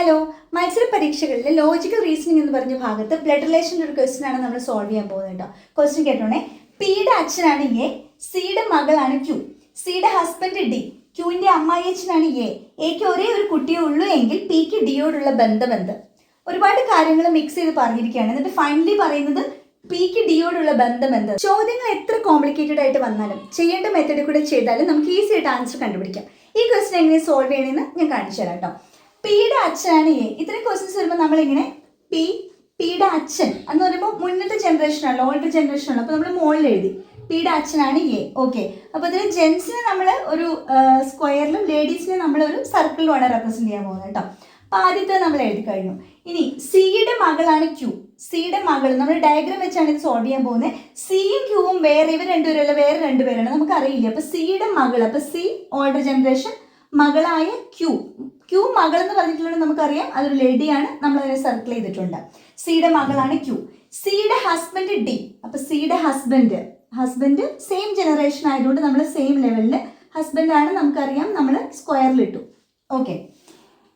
Hello മത്സര പരീക്ഷകളിൽ logical reasoning എന്ന് പറഞ്ഞ ഭാഗത്ത് ബ്ലഡ് റിലേഷന്റെ ഒരു ക്വസ്റ്റ്യൻ ആണ് നമ്മൾ സോൾവ് ചെയ്യാൻ പോകുന്നത് കേട്ടോ ക്വസ്റ്റ്യൻ കേട്ടോണേ. പിയുടെ അച്ഛനാണ് എ സിയുടെ മകളാണ് ക്യു സിയുടെ ഹസ്ബൻഡ് ഡി ക്യൂവിന്റെ അമ്മായിയച്ഛനാണ് എ എക്ക് ഒരേ ഒരു കുട്ടിയേ ഉള്ളൂ എങ്കിൽ പിക്ക് ഡിയോടുള്ള ബന്ധം എന്ത്? ഒരുപാട് കാര്യങ്ങൾ മിക്സ് ചെയ്ത് പറഞ്ഞിരിക്കുകയാണ്. എന്നിട്ട് ഫൈനലി പറയുന്നത് പിക്ക് ഡിയോടുള്ള ബന്ധം എന്ത്? ചോദ്യങ്ങൾ എത്ര കോംപ്ലിക്കേറ്റഡ് ആയിട്ട് വന്നാലും ചെയ്യേണ്ട മെത്തേഡ് കൂടെ ചെയ്താലും നമുക്ക് ഈസി ആയിട്ട് ആൻസർ കണ്ടുപിടിക്കാം. ഈ ക്വസ്റ്റൻ എങ്ങനെ സോൾവ് ചെയ്യണമെന്ന് ഞാൻ കാണിച്ചു തരാം കേട്ടോ പിയുടെ അച്ഛനാണ് എ ഇത്രയും ക്വസ്റ്റ്യൻസ് വരുമ്പോൾ നമ്മളിങ്ങനെ പി പിയുടെ അച്ഛൻ എന്ന് പറയുമ്പോൾ മുന്നത്തെ ജനറേഷനാണല്ലോ ഓൾഡ് ജനറേഷനാണല്ലോ അപ്പോൾ നമ്മൾ മോളിൽ എഴുതി പിയുടെ അച്ഛനാണ് എ ഓക്കെ അപ്പോൾ ഇതിൽ ജെൻസിനെ നമ്മൾ ഒരു സ്ക്വയറിലും ലേഡീസിനെ നമ്മൾ ഒരു സർക്കിളിലുമാണ് റെപ്രസെന്റ് ചെയ്യാൻ പോകുന്നത് കേട്ടോ. അപ്പോൾ ആദ്യത്തെ നമ്മൾ എഴുതി കഴിഞ്ഞു. ഇനി സിയുടെ മകളാണ് ക്യൂ സിയുടെ മകൾ നമ്മൾ ഡയഗ്രാം വെച്ചാണ് ഇത് സോൾവ് ചെയ്യാൻ പോകുന്നത്. സിയും ക്യൂവും വേറെ ഇവർ രണ്ടുപേരല്ല വേറെ രണ്ടുപേരാണ്. നമുക്ക് അറിയില്ല അപ്പോൾ സിയുടെ മകൾ അപ്പോൾ സി ഓൾഡർ ജനറേഷൻ മകളായ ക്യൂ. ക്യൂ മകൾ എന്ന് പറഞ്ഞിട്ടുള്ളത് നമുക്കറിയാം. അതൊരു ലേഡിയാണ്. നമ്മൾ അതിനെ സർക്കിൾ ചെയ്തിട്ടുണ്ട്. സിയുടെ മകളാണ് ക്യൂ. സിയുടെ ഹസ്ബൻഡ് ഡി. അപ്പൊ സിയുടെ ഹസ്ബൻഡ് ഹസ്ബൻഡ് സെയിം ജനറേഷൻ ആയതുകൊണ്ട് നമ്മൾ സെയിം ഹസ്ബൻഡ് ആണ് നമുക്കറിയാം. നമ്മൾ സ്ക്വയറിലിട്ടു ഓക്കെ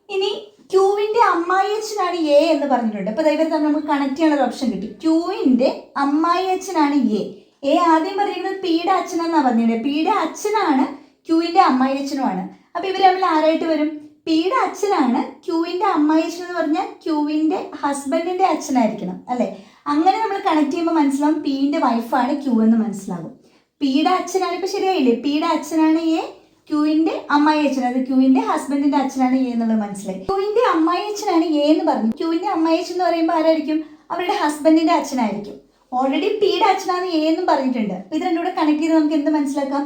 ഇനി ക്യൂവിന്റെ അമ്മായിയച്ഛനാണ് എ എന്ന് പറഞ്ഞിട്ടുണ്ട്. അപ്പൊ ഇവർ തമ്മിൽ നമുക്ക് കണക്ട് ചെയ്യാനുള്ള ഒരു ഓപ്ഷൻ കിട്ടി. ക്യൂവിന്റെ അമ്മായിയച്ഛനാണ് എ. എ ആദ്യം പറയുന്നത് പിയുടെ അച്ഛനെന്നാണ് പറഞ്ഞത് പിയുടെ അച്ഛനാണ് ക്യൂവിന്റെ അമ്മായിയച്ഛനുമാണ്. അപ്പോൾ ഇവർ തമ്മിൽ ആരായിട്ട് വരും? പിയുടെ അച്ഛനാണ് ക്യൂവിന്റെ അമ്മായിയച്ഛൻ എന്ന് പറഞ്ഞാൽ ക്യൂവിന്റെ ഹസ്ബൻഡിന്റെ അച്ഛനായിരിക്കണം അല്ലേ? അങ്ങനെ നമ്മൾ കണക്ട് ചെയ്യുമ്പോൾ മനസ്സിലാവും പിന്റെ വൈഫാണ് ക്യൂ എന്ന് മനസ്സിലാകും. പിയുടെ അച്ഛനാണ് ഇപ്പൊ ശരിയായില്ലേ? പിയുടെ അച്ഛനാണ് എ ക്യൂവിന്റെ അമ്മായി അച്ഛൻ അത് ക്യൂവിന്റെ ഹസ്ബൻഡിന്റെ അച്ഛനാണ് എ എന്നുള്ളത് മനസ്സിലായി. ക്യൂവിന്റെ അമ്മായി അച്ഛനാണ് എ എന്ന് പറഞ്ഞു. ക്യൂവിന്റെ അമ്മായി അച്ഛൻ എന്ന് പറയുമ്പോൾ ആരായിരിക്കും? അവരുടെ ഹസ്ബൻഡിന്റെ അച്ഛനായിരിക്കും. ഓൾറെഡി പിയുടെ അച്ഛനാണ് എ എന്നും പറഞ്ഞിട്ടുണ്ട്. ഇത് രണ്ടും കൂടെ കണക്ട് ചെയ്ത് നമുക്ക് എന്ത് മനസ്സിലാക്കാം?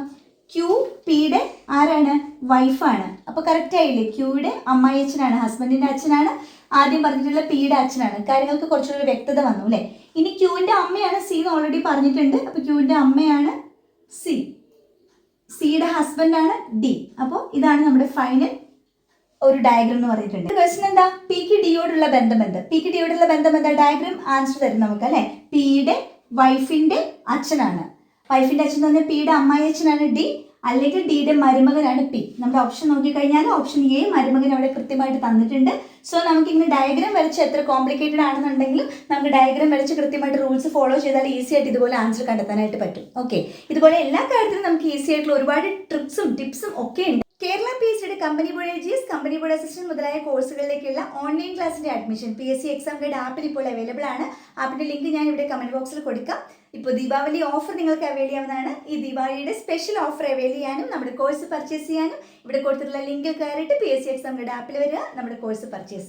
ക്യൂ പിയുടെ ആരാണ്? വൈഫാണ് അപ്പൊ കറക്റ്റ് ആയില്ലേ? ക്യൂയുടെ അമ്മായി അച്ഛനാണ് ഹസ്ബൻഡിന്റെ അച്ഛനാണ്. ആദ്യം പറഞ്ഞിട്ടുള്ള പിയുടെ അച്ഛനാണ്. കാര്യങ്ങൾക്ക് കുറച്ചുകൂടി വ്യക്തത വന്നു അല്ലേ? ഇനി ക്യൂവിന്റെ അമ്മയാണ് സി എന്ന് ഓൾറെഡി പറഞ്ഞിട്ടുണ്ട്. അപ്പൊ ക്യൂവിന്റെ അമ്മയാണ് സി സിയുടെ ഹസ്ബൻഡാണ് ഡി അപ്പോൾ ഇതാണ് നമ്മുടെ ഫൈനൽ ഒരു ഡയഗ്രം എന്ന് പറഞ്ഞിട്ടുണ്ട്. ക്വസ്റ്റൻ എന്താ? പിക്ക് ഡിയോടുള്ള ബന്ധം എന്ത്? പിക്ക് ഡിയോടുള്ള ബന്ധം എന്താ? ഡയഗ്രം ആൻസർ തരും നമുക്ക് അല്ലെ? പിയുടെ വൈഫിന്റെ അച്ഛനാണ്. വൈഫിന്റെ അച്ഛൻ പറഞ്ഞാൽ പിയുടെ അമ്മായി അച്ഛനാണ് ഡി. അല്ലെങ്കിൽ ഡിയുടെ മരുമകനാണ് പി. നമ്മുടെ ഓപ്ഷൻ നോക്കിക്കഴിഞ്ഞാൽ ഓപ്ഷൻ എ മരുമകൻ അവിടെ കൃത്യമായിട്ട് തന്നിട്ടുണ്ട്. സോ നമുക്ക് ഇങ്ങനെ ഡയഗ്രാം വരച്ച് എത്ര കോംപ്ലിക്കേറ്റഡ് ആണെന്നുണ്ടെങ്കിലും നമുക്ക് ഡയഗ്രാം വരച്ച് കൃത്യമായിട്ട് റൂൾസ് ഫോളോ ചെയ്താൽ ഈസി ആയിട്ട് ഇതുപോലെ ആൻസർ കണ്ടെത്താനായിട്ട് പറ്റും. ഓക്കെ ഇതുപോലെ എല്ലാ കാര്യത്തിലും നമുക്ക് ഈസി ആയിട്ടുള്ള ഒരുപാട് ട്രിക്സും ടിപ്സും ഒക്കെ ഉണ്ട്. കേരള പി എസ് സിയുടെ company board G S company board assistant മുതലായ കോഴ്സുകളിലേക്കുള്ള ഓൺലൈൻ ക്ലാസിന്റെ admission P S C exam guide ആപ്പിൽ ഇപ്പോൾ അവൈലബിൾ ആണ്. ആപ്പിന്റെ ലിങ്ക് ഞാൻ ഇവിടെ കമന്റ് ബോക്സിൽ കൊടുക്കാം. ഇപ്പോൾ ദീപാവലി ഓഫർ നിങ്ങൾക്ക് അവൈൽ ചെയ്യാവുന്നതാണ്. ഈ ദീപാവലിയുടെ സ്പെഷ്യൽ ഓഫർ അവൈൽ ചെയ്യാനും നമ്മുടെ കോഴ്സ് പർച്ചേസ് ചെയ്യാനും ഇവിടെ കൊടുത്തിട്ടുള്ള ലിങ്കിൽ കയറിയിട്ട് P S C exam guide ആപ്പിൽ വരിക നമ്മുടെ കോഴ്സ് പർച്ചേസ്